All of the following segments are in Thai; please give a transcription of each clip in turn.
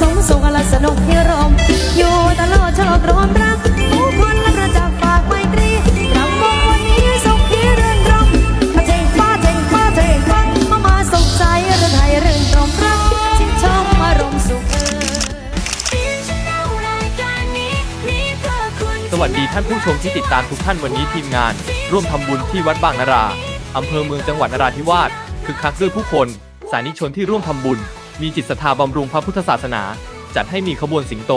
สมสุขและสนุกที่รม อยู่ตลอดชอบรวมรักผู้คนและประจักษ์ฝากไมตรีรำวงวันนี้สุขที่เรื่นรมมาเจงป้าเจงป้าเจงฟังมามาสุขใจเรื่องไทยเรื่องตรมรักชิดชมอารมณ์สุขสวัสดีท่านผู้ชมที่ติดตามทุกท่านวันนี้ทีมงาน ร่วมทำบุญที่วัดบางนาราอำเภอเมืองจังหวัดนราธิวาสคึกคักด้วยผู้คน สานิชนที่ร่วมทำบุญ มีจิตศรัทธาบำรุงพระพุทธศาสนา จัดให้มีขบวนสิงโต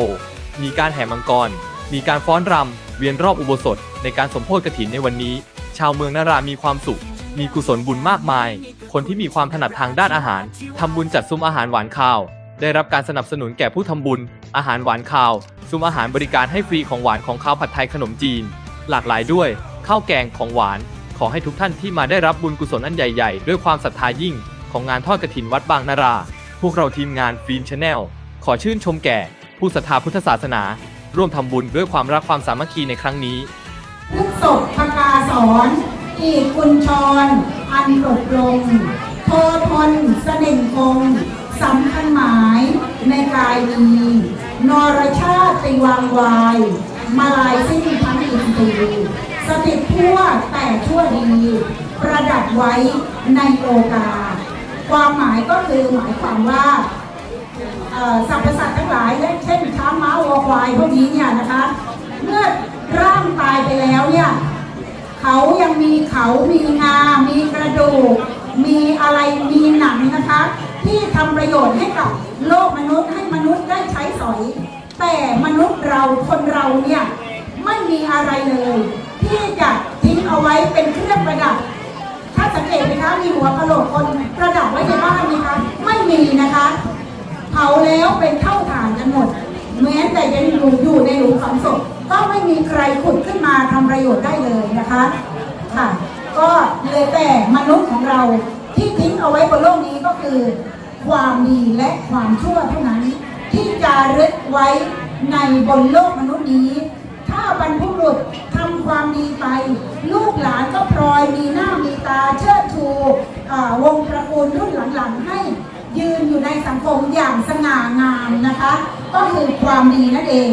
มีการแห่มังกร มีการฟ้อนรำ เวียนรอบอุโบสถ ในการสมโภชกฐินในวันนี้ ชาวเมืองนารามีความสุข มีกุศลบุญมากมาย คนที่มีความถนัดทางด้านอาหารทำบุญจัดซุ้มอาหารหวานข้าว ได้รับการสนับสนุนแก่ผู้ทำบุญ อาหารหวานข้าวซุ้มอาหารบริการให้ฟรีของหวานของข้าวผัดไทยขนมจีน หลากหลายด้วยข้าวแกงของหวาน ขอให้ทุกท่านที่มาได้รับบุญกุศลอันใหญ่ ๆ ด้วยความศรัทธายิ่ง ของงานทอดกฐินวัดบางนารา พวกเราทีมงานฟิล์มชาแนลขอชื่นชมแก่ ผู้ศรัทธาพุทธศาสนา ร่วมทำบุญด้วยความรักความสามัคคีในครั้งนี้พุทธศพพกาสอนอีกกุญชร อันตกลง โททนเสน่งคงสำคัญหมายในกายดีนรชาติติวางวาย มาลายสิ้นทั้งอินทรีสถิตทั่วแต่ชั่วดี ประดับไว้ในโอกาส ความหมายก็คือหมายความว่าสรรพสัตว์ทั้งหลายเช่นช้างม้าวัวควายพวกนี้เนี่ยนะคะ เมื่อร่างตายไปแล้วเนี่ยเขายังมีเขามีงา มีกระดูก มีอะไรมีหนังนะคะ ที่ทำประโยชน์ให้กับโลกมนุษย์ให้มนุษย์ได้ใช้สอย แต่มนุษย์เราคนเราเนี่ยไม่มีอะไรเลย ที่จะทิ้งเอาไว้เป็นเครื่องประดับ สังเกตไหมคะ มีหัวกะโหลกคนประดับไว้ในบ้านไหมคะ ไม่มีนะคะ เผาแล้วเป็นเท่าฐานกันหมด แม้แต่ยังอยู่อยู่ในหลุมฝังศพก็ไม่มีใครขุดขึ้นมาทำประโยชน์ได้เลยนะคะ ค่ะ ก็เลยแต่มนุษย์ของเราที่ทิ้งเอาไว้บนโลกนี้ก็คือ ความดีและความชั่วเท่านั้น ที่จะรึกไว้ในบนโลกมนุษย์นี้ ถ้าบรรพบุรุษทำความดีไป ลูกหลานก็พลอยมีหน้า วงประกูลรุ่นหลังๆ ให้ยืนอยู่ในสังคมอย่างสง่างามนะคะ ก็คือความดีนั่นเอง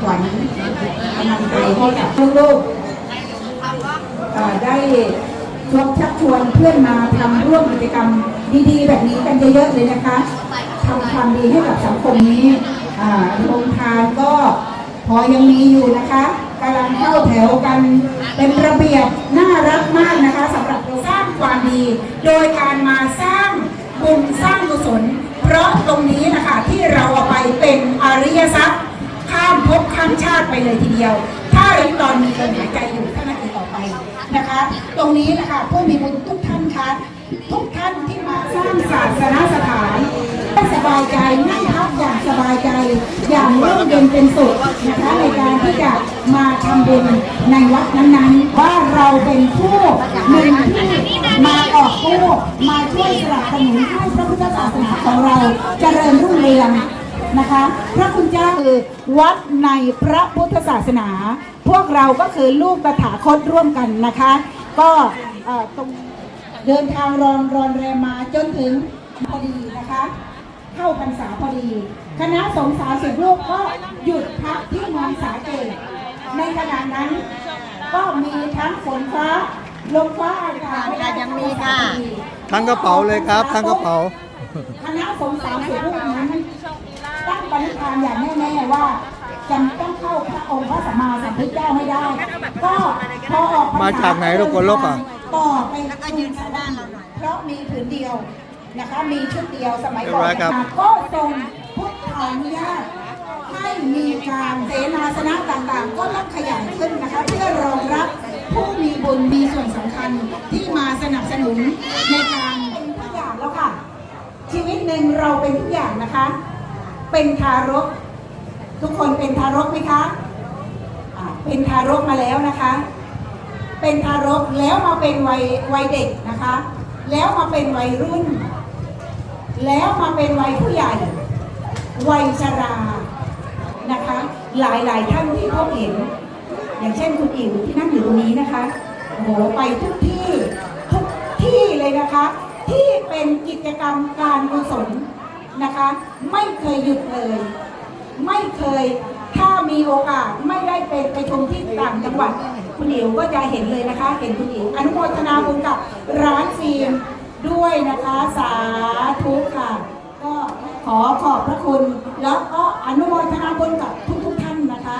ขวัญกำลังใจให้กับลูกๆได้ชวนชักชวนเพื่อนมาทำร่วมกิจกรรมดีๆ แบบนี้กันเยอะๆเลยนะคะทำความดีให้กับสังคมนี้อ่าโรงทานก็พอยังมีอยู่นะคะกำลังเข้าแถวกันเป็นระเบียบน่ารักมากนะคะสำหรับเราสร้างความดี โดยการมาสร้างบุญสร้างกุศล เพราะตรงนี้นะคะที่เราเอาไปเป็นอริยทรัพย์ ข้ามภพข้ามชาติไปเลยทีเดียว ถ้าเราตอนมีลมหายใจอยู่ท่านั้นต่อไปนะคะ ตรงนี้นะคะผู้มีบุญทุกท่านคะทุกท่านที่มาสร้างศาสนสถานให้สบายใจนั่งพักอย่างสบายใจ อย่างร่มเย็นเป็นสุขนะคะในการที่จะมาทำบุญในวัดนั้นๆ ว่าเราเป็นผู้หนึ่งที่มาออกผู้มาช่วยสนับสนุนให้พระพุทธศาสนาของเราเจริญรุ่งเรือง นะคะ พระคุณเจ้าคือวัดในพระพุทธศาสนา พวกเราก็คือลูกตถาคตร่วมกันนะคะ ก็เอ่อตรงเดินทางรอนรอนแรมมาจนถึงพอดีนะคะ เข้าพรรษาพอดี คณะสงฆ์สาสิบลูกก็หยุดพักที่เมองสาเกตในขณะนั้นก็มีทั้งฝนฟ้าลมฟ้าอากาศยังมีค่ะทั้งกระเป๋าเลยครับ ทั้งกระเป๋าคณะสงฆ์สามสิบรูปนั้นตั้ง ปณิธานอย่างแน่ๆว่าจะต้องเข้าพระองค์พระสัมมาสัมพุทธเจ้าให้ได้ ก็พอออกพรรษมาจากไหนลูกคนลบอะต่อไปแล้วก็ยืนข้างด้านเราหน่อยเพราะมีผืนเดียวนะคะมีชุดเดียวสมัยก่อนเรียบร้อยครับนะคะก็ทรงพุทธานุญาตให้มีการเสนาสนะต่างๆ ก็รับขยายขึ้นนะคะเพื่อรองรับผู้มีบุญมีส่วนสำคัญที่มาสนับสนุนในการเป็นทุกอย่างแล้วค่ะ ชีวิตหนึ่งเราเป็นทุกอย่างนะคะ เป็นทารก ทุกคนเป็นทารกไหมคะเป็นทารกมาแล้วนะคะ เป็นทารกแล้วมาเป็นวัยวัยเด็กนะคะ แล้วมาเป็นวัยรุ่น แล้วมาเป็นวัยผู้ใหญ่ วัยชรานะคะ หลายหลายท่านที่พบเห็น อย่างเช่นคุณอิ๋วที่นั่งอยู่ตรงนี้นะคะโอ้โหไปทุกที่ทุกที่เลยนะคะ ที่เป็นกิจกรรมการกุศล นะคะ ไม่เคยหยุดเลย ไม่เคยถ้ามีโอกาสไม่ได้ไปไปชมที่ต่างจังหวัด คุณอิ๋วก็จะเห็นเลยนะคะ เห็นคุณอิ๋วอนุโมทนาบุญกับร้านฟิล์มด้วยนะคะสาธุค่ะ ก็ขอขอบพระคุณ แล้วก็อนุโมทนาบุญกับทุกๆท่านนะคะ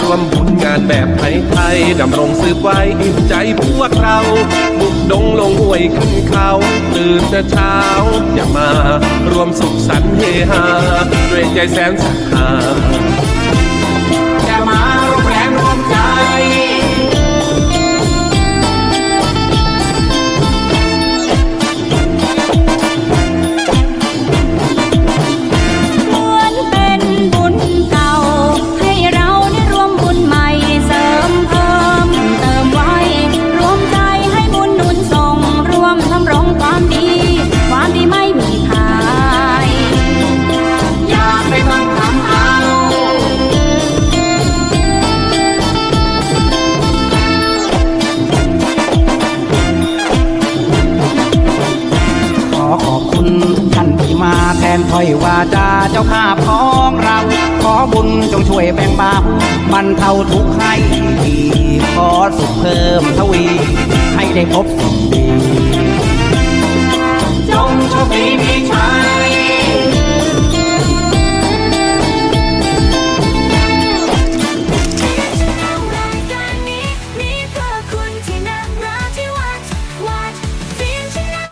ร่วมบุญงานแบบไทยๆดำรงสืบไว้อิ่มใจพวกเรา บุกดงลงห้วยขึ้นเขาตื่นแต่เช้า อย่ามารวมสุขสันต์เฮฮาด้วยใจแสนสักหา แทนถ้อยวาจาเจ้าภาพของเรา ขอบุญจงช่วยแบ่งเบาบรรเทาทุกข์ให้ดีขอสุขเพิ่มทวี ให้ได้พบสิ่งดี